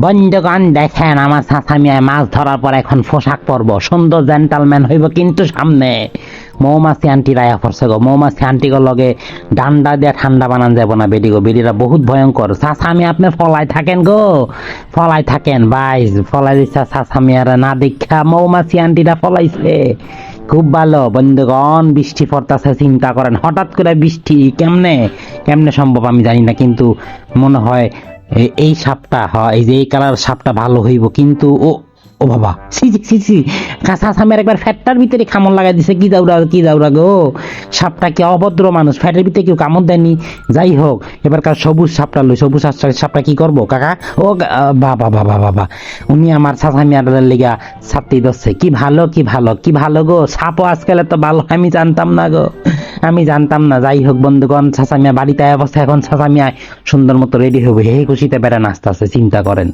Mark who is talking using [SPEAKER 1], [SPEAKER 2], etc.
[SPEAKER 1] বন্ধুগণ, দেখেন আমার সাসামিয়ায় মাছ ধরার পর এখন পোশাক পরব। সুন্দর জেন্টালম্যান হইব কিন্তু সামনে। মৌমাছি আন্টি রায়া পড়ছে গো। মৌমাছি আন্টিগো লগে ডান্ডা দিয়ে ঠান্ডা বানান যাব না বেডি গো। বেডিরা বহুত ভয়ঙ্কর। সাসামি আপনি ফলাই থাকেন গো। ফলাই থাকেন, ভাই, ফলাই দিচ্ছে সাসামিয়ার না দেখা মৌমাছি আন্টিটা ফলাইছে। খুব ভালো। বন্ধুগণ, বৃষ্টি পড়তেছে, চিন্তা করেন। হঠাৎ করে বৃষ্টি কেমনে? কেমনে সম্ভব আমি জানি না, কিন্তু মনে হয় এই সাপটা হয় এই যে এই কালার সাপটা ভালো হইব, কিন্তু, ও ও বাবা সি সি সি কাঁচা সামের একবার ফ্যাটটার ভিতরে কামড় লাগাই দিছে, কি দাউরা কি দাউরা গো? সাপটা কি অভদ্র মানুষ? ফ্যাটের ভিতরে কেউ কামড় দেয়নি? যাই হোক, এবারকার সবুজ সাপটা লই, সবুজ সাপটা- কি করব, কাকা? ও বাবা বাবা বাবা, উনি আমার সাসামিয়ার লিগা ছাত্রী দচ্ছে কি ভালো কি ভালো কি ভালো গো? সাপও আজকাল তো ভালো, আমি জানতাম না গো। আমি জানতাম না, যাই হোক বন্ধুগণ ছাসামিয়া বাড়িতে অবস্থা, এখন ছাসামিয়ায় সুন্দর মতো রেডি হবে হে খুশিতে বেড়া নাচতে আছে, চিন্তা করেন।